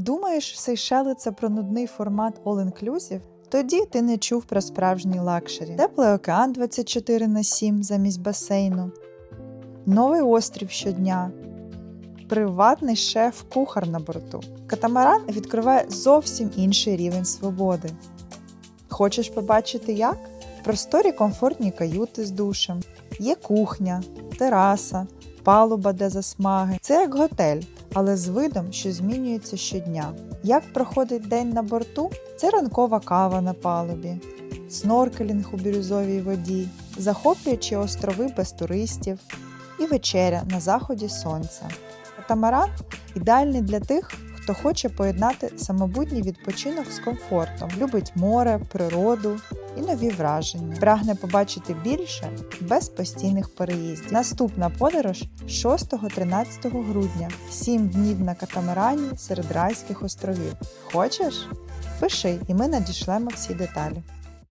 Думаєш, Сейшели це про нудний формат all-inclusive? Тоді ти не чув про справжній лакшері. Теплий океан 24 на 7 замість басейну, новий острів щодня, приватний шеф-кухар на борту. Катамаран відкриває зовсім інший рівень свободи. Хочеш побачити як? Просторі комфортні каюти з душем, є кухня, тераса, палуба де засмаги. Це як готель, але з видом, що змінюється щодня. Як проходить день на борту? Це ранкова кава на палубі, сноркелінг у бірюзовій воді, захоплюючі острови без туристів і вечеря на заході сонця. Катамаран ідеальний для тих, хто хоче поєднати самобутній відпочинок з комфортом, любить море, природу і нові враження. Прагне побачити більше без постійних переїздів. Наступна подорож 6-13 грудня, 7 днів на катамарані серед райських островів. Хочеш? Пиши, і ми надішлемо всі деталі.